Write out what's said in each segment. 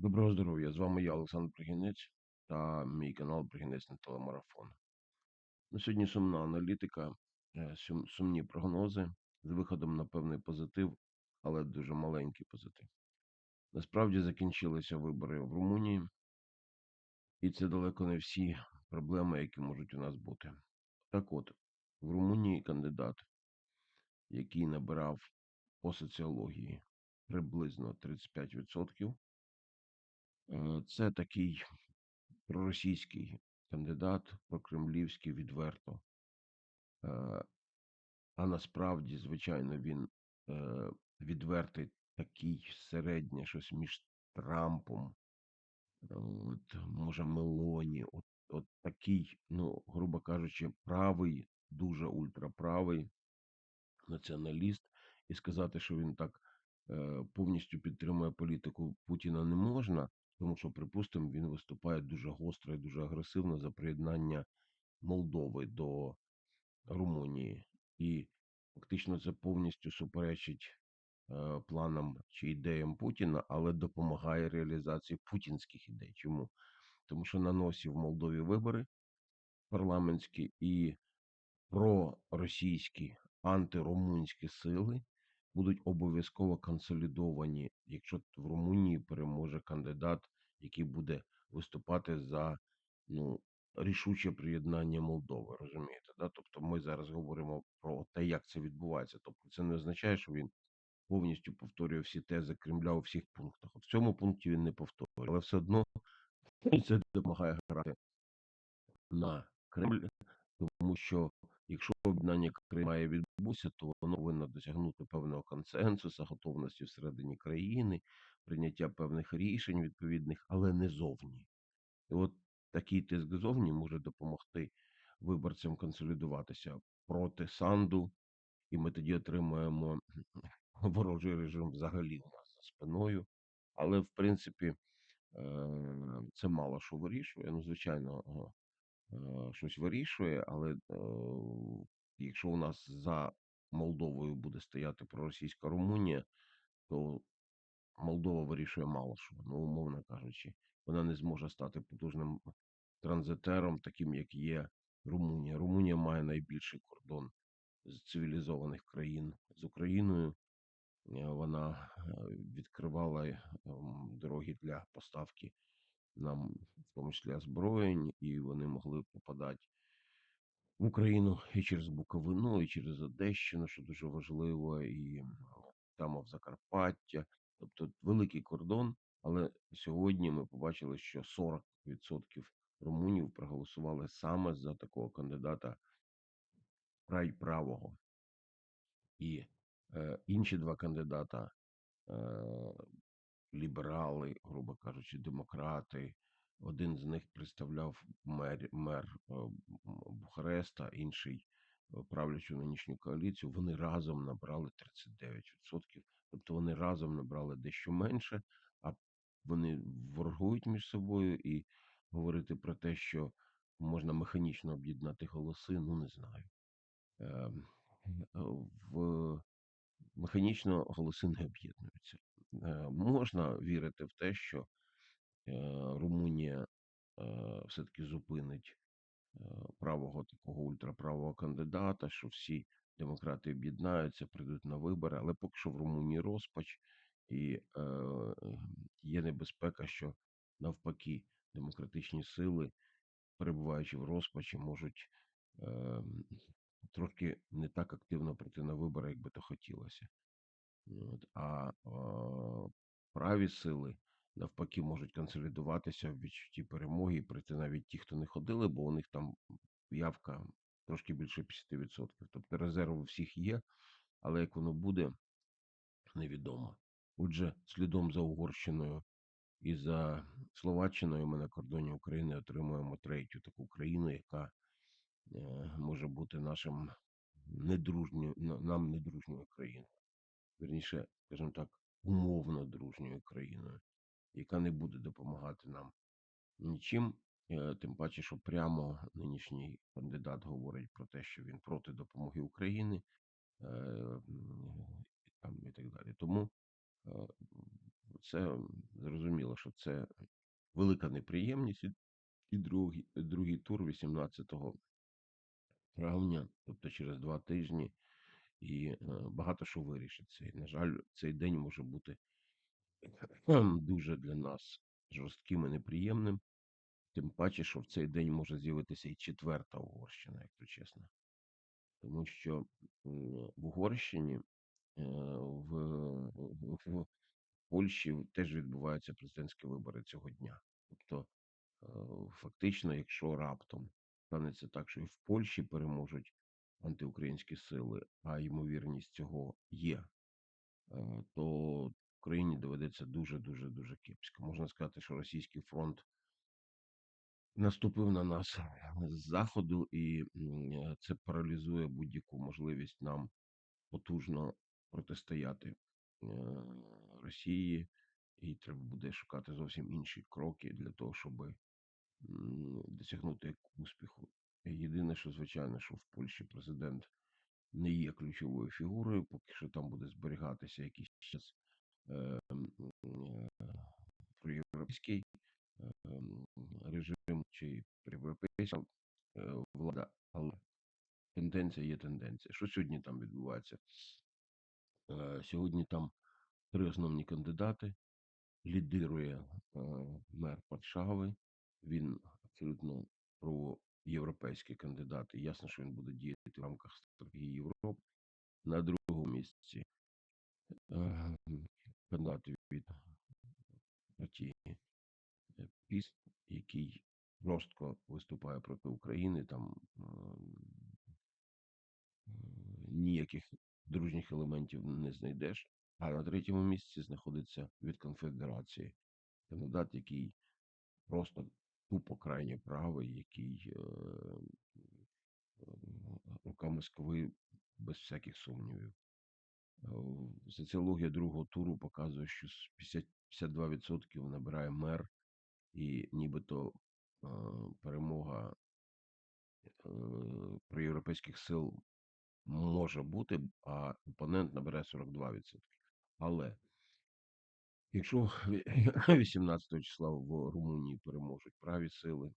Доброго здоров'я! З вами я, Олександр Бригінець, та мій канал Бригінець на телемарафон. На сьогодні сумна аналітика, е, сумні прогнози з виходом на певний позитив, але дуже маленький позитив. Насправді закінчилися вибори в Румунії, і це далеко не всі проблеми, які можуть у нас бути. Так от, в Румунії кандидат, який набирав по соціології приблизно 35%, Е, Це такий проросійський кандидат, прокремлівський відверто. Е, А насправді, звичайно, він е, відвертий такий середнє, щось між Трампом, е, от, може, Мелоні, от, от такий, ну, грубо кажучи, правий, дуже ультраправий націоналіст, і сказати, що він так е, повністю підтримує політику Путіна не можна, тому що, припустимо, він виступає дуже гостро і дуже агресивно за приєднання Молдови до Румунії. І фактично це повністю суперечить е, планам чи ідеям Путіна, але допомагає реалізації путінських ідей. Чому? Тому що на носі в Молдові вибори парламентські і проросійські антирумунські сили будуть обов'язково консолідовані, якщо в Румунії переможе кандидат, який буде виступати за ну, рішуче приєднання Молдови. Розумієте? Да? Тобто ми зараз говоримо про те, як це відбувається. Тобто, це не означає, що він повністю повторює всі тези Кремля у всіх пунктах. В цьому пункті він не повторює, але все одно це допомагає грати на Кремль, тому що якщо об'єднання Криму має відбутися, то воно повинно досягнути певного консенсусу, готовності всередині країни, прийняття певних рішень відповідних, але не зовні. І от такий тиск зовні може допомогти виборцям консолідуватися проти Санду, і ми тоді отримаємо ворожий режим взагалі у нас за спиною. Але в принципі е, це мало що вирішує. Ну, звичайно, щось вирішує, але е, якщо у нас за Молдовою буде стояти проросійська Румунія, то Молдова вирішує мало що, ну, умовно кажучи, вона не зможе стати потужним транзитером, таким як є Румунія. Румунія має найбільший кордон з цивілізованих країн з Україною. Е, Вона е, відкривала е, дороги для поставки нам, в тому числі озброєнь, і вони могли попадати в Україну і через Буковину, і через Одещину, що дуже важливо, і там в Закарпаття. Тобто великий кордон, але сьогодні ми побачили, що 40% румунів проголосували саме за такого кандидата край правого. І е, інші два кандидата, е, ліберали, грубо кажучи, демократи. Один з них представляв мер, мер е, Бухареста, інший е, правлячу нинішню коаліцію. Вони разом набрали 39%. Тобто вони разом набрали дещо менше, а вони ворогують між собою і говорити про те, що можна механічно об'єднати голоси, ну не знаю. Ем, В механічно голоси не об'єднуються. Е, Можна вірити в те, що е, Румунія е, все-таки зупинить е, правого такого ультраправого кандидата, що всі демократи об'єднаються, прийдуть на вибори, але поки що в Румунії розпач, і е, є небезпека, що навпаки демократичні сили, перебуваючи в розпачі, можуть е, трохи не так активно прийти на вибори, як би то хотілося. А праві сили навпаки можуть консолідуватися в відчутті перемоги і прийти навіть ті, хто не ходили, бо у них там явка трошки більше 50%. Тобто резерв у всіх є, але як воно буде, невідомо. Отже, слідом за Угорщиною і за Словаччиною ми на кордоні України отримуємо третю таку країну, яка е, може бути нашим недружньою, нам недружньою країною. Вірніше, скажімо так, умовно дружньою країною, яка не буде допомагати нам нічим. Е, Тим паче, що прямо нинішній кандидат говорить про те, що він проти допомоги України е, там, і так далі. Тому е, це зрозуміло, що це велика неприємність. І, другий, другий тур 18 травня, тобто через два тижні, і е, багато що вирішиться. І, на жаль, цей день може бути дуже для нас жорстким і неприємним. Тим паче, що в цей день може з'явитися і четверта Угорщина, якщо чесно. Тому що в Угорщині, е, в, в, Польщі теж відбуваються президентські вибори цього дня. Тобто, фактично, якщо раптом станеться так, що і в Польщі переможуть антиукраїнські сили, а ймовірність цього є, е, то Україні доведеться дуже дуже дуже кепсько. Можна сказати, що російський фронт наступив на нас з заходу, і е, це паралізує будь-яку можливість нам потужно протистояти е, Росії, і треба буде шукати зовсім інші кроки для того, щоб досягнути успіху. Єдине, що звичайно, що в Польщі президент не є ключовою фігурою, поки що там буде зберігатися якийсь час е, е, проєвропейський е, режим чи європейська е, влада, але тенденція є тенденція. Що сьогодні там відбувається? Е, Сьогодні там три основні кандидати. Лідирує е, мер Варшави. Він абсолютно проєвропейський кандидат. І ясно, що він буде діяти в рамках стратегії Європи. На другому місці е, кандидат від партії е, ПІС, який жорстко виступає проти України, там ем, е, ніяких дружніх елементів не знайдеш. А на третьому місці знаходиться від конфедерації кандидат, який просто тупо крайнє правий, який е, рука Москви без всяких сумнівів. Е, Соціологія другого туру показує, що 52% набирає мер, і нібито е, перемога проєвропейських сил може бути, а опонент набере 42%. Але якщо 18 числа в Румунії переможуть праві сили,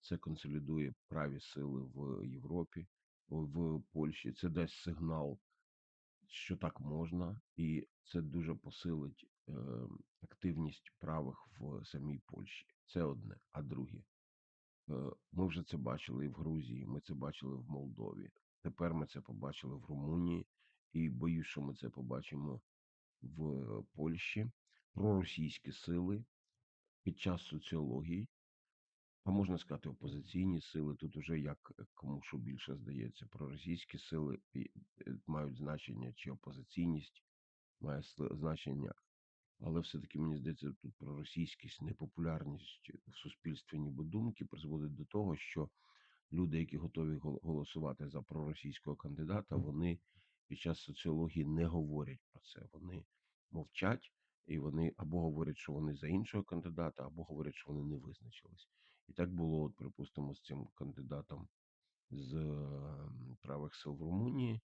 це консолідує праві сили в Європі, в Польщі. Це дасть сигнал, що так можна, і це дуже посилить е, активність правих в самій Польщі. Це одне. А друге, е, ми вже це бачили і в Грузії, ми це бачили в Молдові. Тепер ми це побачили в Румунії, і боюсь, що ми це побачимо в Польщі. Проросійські сили під час соціології а можна сказати, опозиційні сили. Тут уже як кому що більше здається. Проросійські сили е, мають значення, чи опозиційність має значення. Але все-таки мені здається, тут проросійськість, непопулярність в суспільстві, ніби думки призводить до того, що люди, які готові гол- голосувати за проросійського кандидата, вони під час соціології не говорять про це. Вони мовчать, і вони або говорять, що вони за іншого кандидата, або говорять, що вони не визначились. І так було, от, припустимо, з цим кандидатом з е, правих сил в Румунії.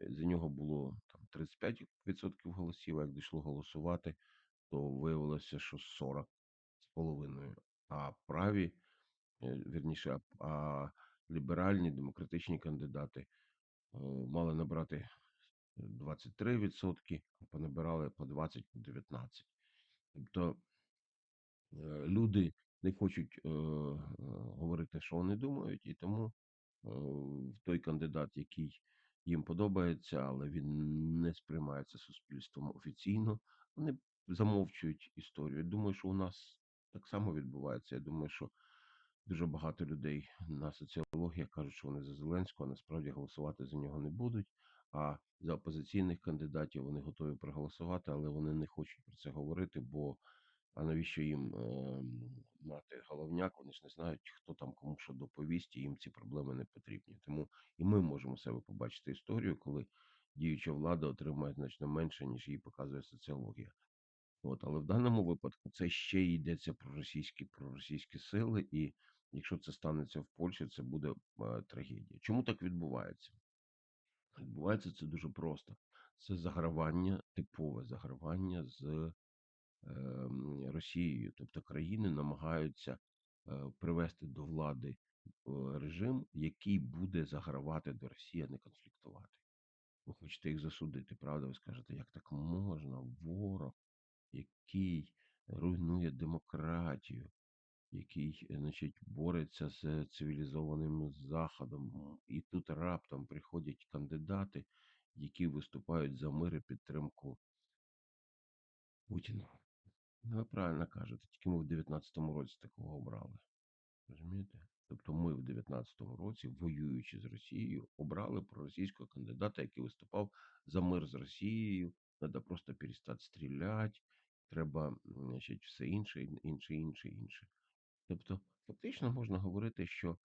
Е, За нього було там 35% голосів. А як дійшло голосувати, то виявилося, що 40 з половиною. А праві, е, вірніше, а, а ліберальні демократичні кандидати е, мали набрати 23%, а понабирали по 20 по 19. Тобто е, люди не хочуть е, е, говорити, що вони думають, і тому той кандидат, який їм подобається, але він не сприймається суспільством офіційно, вони замовчують історію. Думаю, що у нас так само відбувається. Я думаю, що дуже багато людей на соціологіях кажуть, що вони за Зеленського, а насправді голосувати за нього не будуть. А за опозиційних кандидатів вони готові проголосувати, але вони не хочуть про це говорити, бо а навіщо їм е, мати головняк? Вони ж не знають, хто там кому що доповість, і їм ці проблеми не потрібні. Тому і ми можемо себе побачити історію, коли діюча влада отримує значно менше, ніж їй показує соціологія. От, але в даному випадку це ще йдеться про російські про російські сили, і якщо це станеться в Польщі, це буде е, трагедія. Чому так відбувається? Відбувається це дуже просто. Це загравання, типове загравання з ем, Росією. Тобто країни намагаються е, привести до влади е, режим, який буде загравати до Росії, а не конфліктувати. Ви хочете їх засудити, правда? Ви скажете, як так можна? Ворог, який руйнує демократію, який, е, значить, бореться з цивілізованим заходом, і тут раптом приходять кандидати, які виступають за мир і підтримку Путіна. Ну, ви правильно кажете, тільки ми в 19-му році такого обрали. Розумієте? Тобто ми в 19-му році, воюючи з Росією, обрали проросійського кандидата, який виступав за мир з Росією. Треба просто перестати стріляти, треба, значить, все інше, ін- інше, інше, інше. Тобто, фактично можна говорити, що е,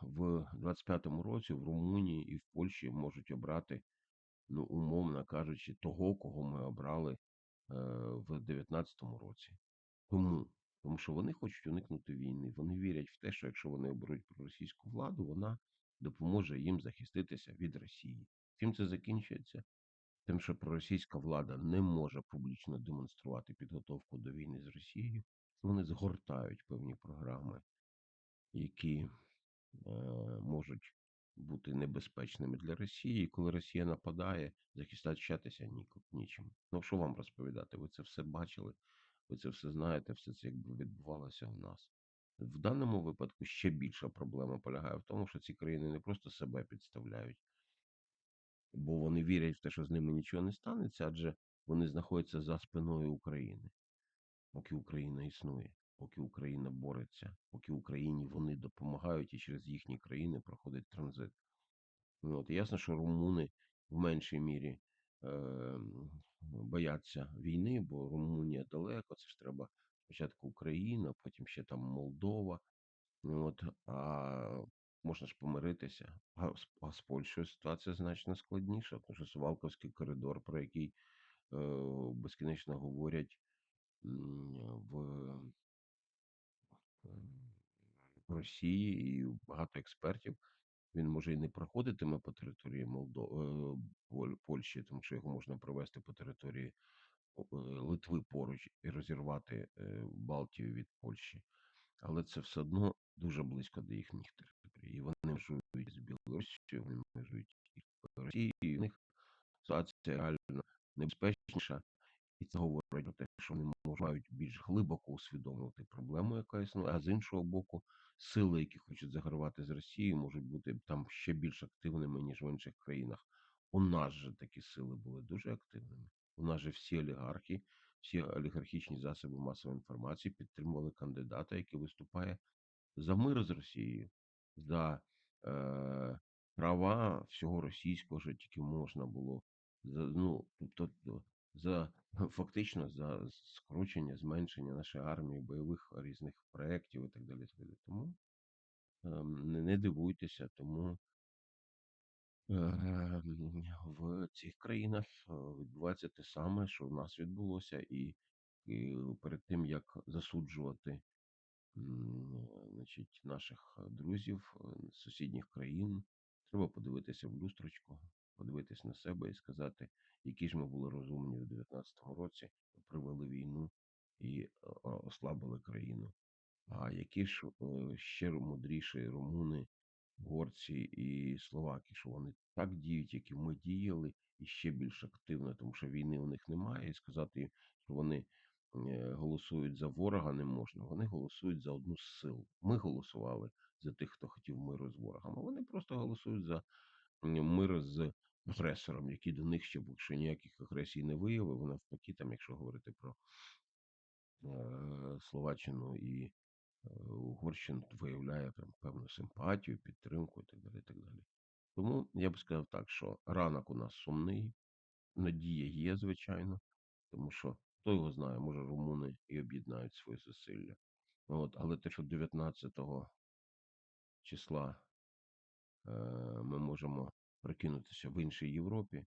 в 25-му році в Румунії і в Польщі можуть обрати, ну, умовно кажучи, того, кого ми обрали е, в 19-му році. Тому, тому що вони хочуть уникнути війни. Вони вірять в те, що якщо вони оберуть проросійську владу, вона допоможе їм захиститися від Росії. Чим це закінчується? Тим, що проросійська влада не може публічно демонструвати підготовку до війни з Росією, вони згортають певні програми, які е, можуть бути небезпечними для Росії. І коли Росія нападає, захищатися ні- нічим. Ну що вам розповідати? Ви це все бачили, ви це все знаєте, все це якби відбувалося в нас. В даному випадку ще більша проблема полягає в тому, що ці країни не просто себе підставляють, бо вони вірять в те, що з ними нічого не станеться, адже вони знаходяться за спиною України поки Україна існує, поки Україна бореться, поки Україні вони допомагають і через їхні країни проходить транзит. Ну, От ясно, що румуни в меншій мірі е, бояться війни, бо Румунія далеко. Це ж треба спочатку Україна, потім ще там Молдова. От, а можна ж помиритися. А а з Польщею ситуація значно складніша, тому що Сувалковський коридор, про який е, безкінечно говорять м, в в Росії і багато експертів. Він може і не проходитиме по території Молдо... е, Поль- Польщі, тому що його можна провести по території е, Литви поруч і розірвати е, Балтію від Польщі. Але це все одно дуже близько до їхніх територій. І вони межують з Білорусією, вони межують із Росією. і В них ситуація реально небезпечніша. І це говорить про те, що вони мають більш глибоко усвідомлювати проблему, яка існує, а з іншого боку, сили, які хочуть загравати з Росією, можуть бути там ще більш активними, ніж в інших країнах. У нас же такі сили були дуже активними. У нас же всі олігархи, всі олігархічні засоби масової інформації підтримували кандидата, який виступає за мир з Росією, за е, права всього російського, що тільки можна було. За, ну, тобто за фактично за скорочення, зменшення нашої армії, бойових різних проєктів і так далі. Тому ем, не, дивуйтеся, тому е, в цих країнах е, відбувається те саме, що в нас відбулося, і, і перед тим як засуджувати значить, наших друзів е, з сусідніх країн, треба подивитися в люстрочку, подивитись на себе і сказати, які ж ми були розумні в 19-му році, привели війну і е, ослабили країну. А які ж е, ще мудріші румуни, горці і словаки, що вони так діють, як і ми діяли, і ще більш активно, тому що війни у них немає, і сказати, що вони е, голосують за ворога не можна. Вони голосують за одну з сил. Ми голосували за тих, хто хотів миру з ворогом, а вони просто голосують за мир з агресором, який до них ще що ніяких агресій не виявив. Навпаки, там, якщо говорити про е, Словаччину і е, Угорщину, виявляє прям певну симпатію, підтримку і так далі. і так далі. Тому я б сказав так, що ранок у нас сумний, надія є, звичайно, тому що хто його знає, може румуни і об'єднають свої зусилля. От, але те, що 19 числа е, ми можемо прикинутися в іншій Європі,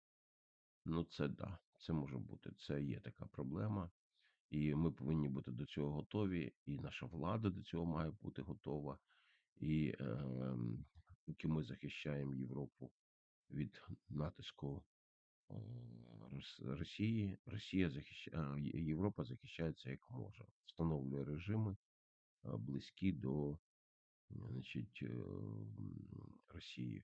ну це да, це може бути. Це є така проблема. І ми повинні бути до цього готові, і наша влада до цього має бути готова. І е, ми захищаємо Європу від натиску е, Росії. Росія захищає, Європа захищається як може, встановлює режими е, близькі до значить, е, Росії.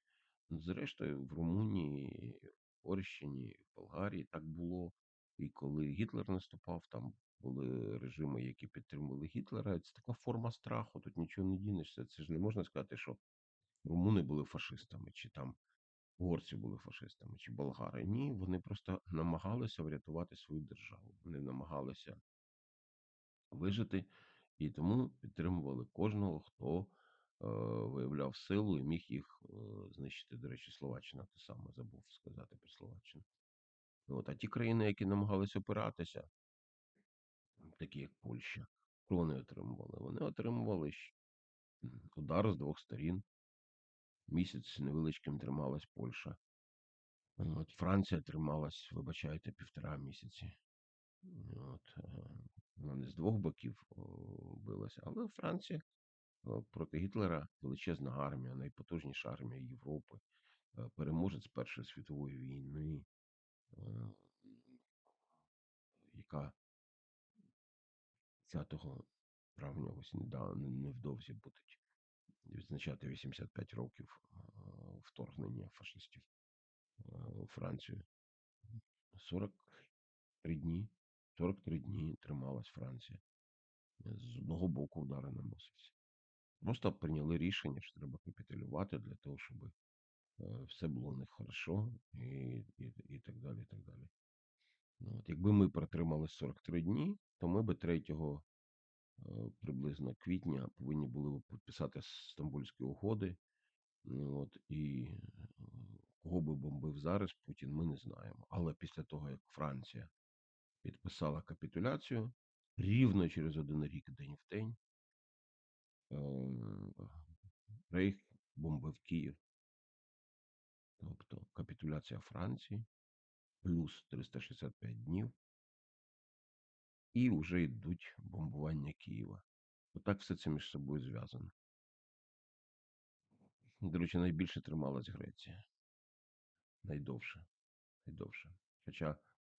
Ну, Зрештою, в Румунії, Угорщині, Болгарії так було. І коли Гітлер наступав, там були режими, які підтримували Гітлера. Це така форма страху. Тут нічого не дінешся. Це ж не можна сказати, що румуни були фашистами, чи там угорці були фашистами, чи болгари. Ні, вони просто намагалися врятувати свою державу. Вони намагалися вижити, і тому підтримували кожного, хто виявляв силу і міг їх е, знищити. До речі, Словаччина те саме забув сказати про Словаччину. От, а ті країни, які намагалися опиратися, такі як Польща, що вони отримували? Вони отримували удар з двох сторін. Місяць невеличким трималась Польща. От, Франція трималась, вибачайте, півтора місяці. От, е, вона не з двох боків билася, але Франція проти Гітлера величезна армія, найпотужніша армія Європи, е, переможець Першої світової війни, е, яка 10 травня, ось невдовзі будуть відзначати 85 років е, вторгнення фашистів е, у Францію. 43 дні. 43 дні трималась Франція. З одного боку удари наносився. Просто прийняли рішення, що треба капітулювати для того, щоб е, все було в хорошо і, і, і так далі. і так далі. Ну, от, якби ми протримали 43 дні, то ми би 3 е, приблизно квітня повинні були б підписати Стамбульські угоди. Ну, От, і е, кого би бомбив зараз Путін, ми не знаємо. Але після того, як Франція підписала капітуляцію, рівно через один рік, день в день, Рейх бомбив Київ. Тобто капітуляція Франції плюс 365 днів, і вже йдуть бомбування Києва. Отак все це між собою зв'язано. До речі, найбільше трималась Греція. Найдовше. Найдовше. Хоча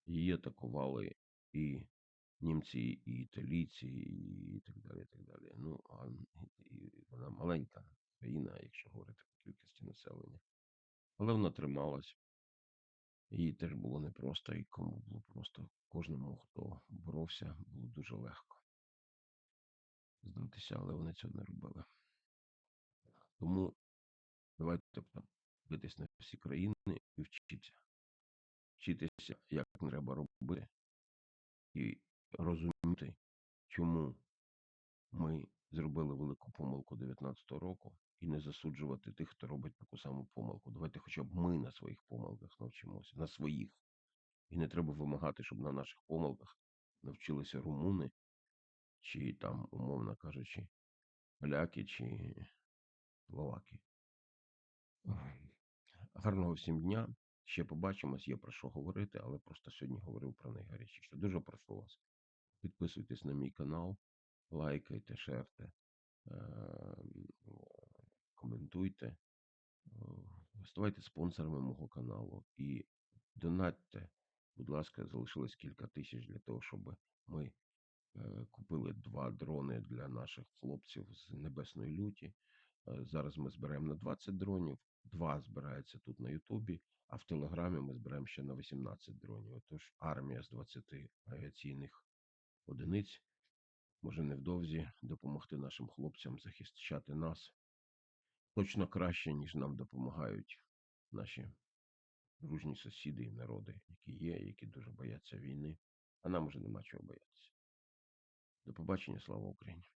її атакували і німці, і італійці, і так далі. і так далі. Ну, а і вона маленька країна, якщо говорити по кількості населення. Але вона трималась. Їй теж було непросто, і кому було просто кожному, хто боровся, було дуже легко здатися, але вони цього не робили. Тому давайте дивитись на всі країни і вчитися. Вчитися, як треба робити, і розуміти, чому ми зробили велику помилку 19-го року, і не засуджувати тих, хто робить таку саму помилку. Давайте хоча б ми на своїх помилках навчимося, на своїх. І не треба вимагати, щоб на наших помилках навчилися румуни, чи там, умовно кажучи, поляки чи словаки. Гарного всім дня. Ще побачимось, є про що говорити, але просто сьогодні говорив про найгарячіше. Дуже прошу вас. Підписуйтесь на мій канал, лайкайте, шерте, ем, коментуйте, е, ставайте спонсорами мого каналу і донатьте, будь ласка, залишилось кілька тисяч для того, щоб ми е, купили два дрони для наших хлопців з Небесної люті. Зараз ми збираємо на 20 дронів, два збирається тут на Ютубі, а в Телеграмі ми збираємо ще на 18 дронів. Тож армія з 20 авіаційних одиниць може невдовзі допомогти нашим хлопцям захищати нас точно краще, ніж нам допомагають наші дружні сусіди і народи, які є, які дуже бояться війни, а нам уже нема чого боятися. До побачення, слава Україні!